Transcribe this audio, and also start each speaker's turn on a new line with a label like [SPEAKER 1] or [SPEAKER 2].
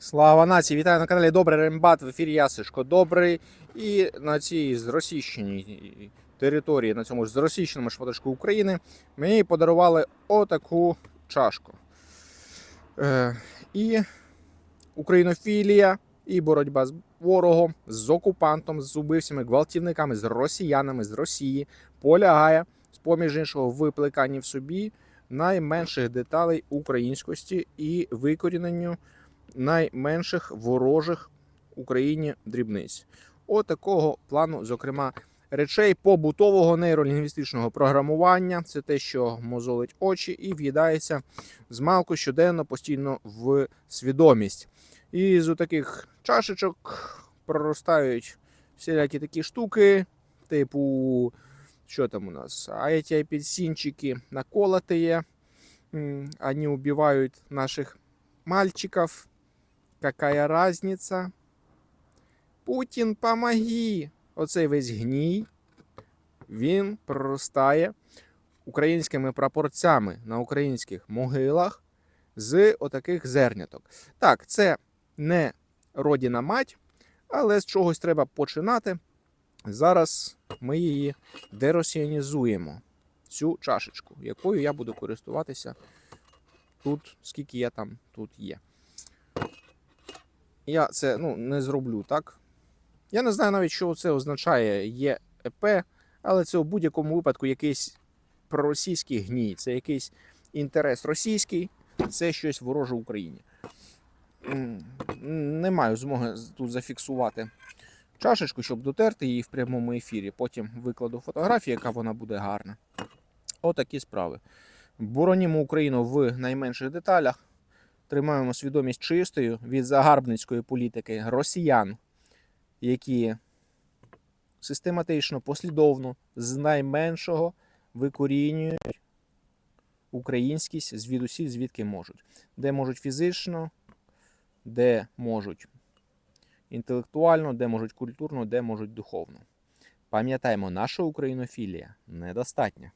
[SPEAKER 1] Слава нації! Вітаю на каналі Добрий Рембат. В ефірі я Сишко Добрий. І на цій зросійщеній території, на цьому ж зросійщеному шматочку України, мені подарували отаку чашку. Е, і українофілія, і боротьба з ворогом, з окупантом, з убивцями, гвалтівниками, з росіянами з Росії полягає, з поміж іншого, в в собі найменших деталей українськості і викоріненню найменших ворожих Україні дрібниць. От такого плану, зокрема, речей побутового нейролінгвістичного програмування. Це те, що мозолить очі і в'їдається з малку щоденно, постійно в свідомість. І з таких чашечок проростають всілякі такі штуки, типу, що там у нас? А наколотые, м, они убивают наших мальчиков. Какая разница? Путін, помоги! Оцей весь гній, він проростає українськими прапорцями на українських могилах з отаких зерняток. Так, це не родіна мать, але з чогось треба починати. Зараз ми її деросіанізуємо, цю чашечку, якою я буду користуватися тут, скільки я там тут є. Я це ну, не зроблю так. Я не знаю навіть, що це означає ЄЕП, але це у будь-якому випадку якийсь проросійський гній, це якийсь інтерес російський, це щось вороже Україні. Не маю змоги тут зафіксувати чашечку, щоб дотерти її в прямому ефірі. Потім викладу фотографію, яка вона буде гарна. Отакі справи. Боронімо Україну в найменших деталях тримаємо свідомість чистою від загарбницької політики росіян, які систематично, послідовно, з найменшого викорінюють українськість звідусіль, звідки можуть, де можуть фізично, де можуть інтелектуально, де можуть культурно, де можуть духовно. Пам'ятаємо, наша українофілія недостатня.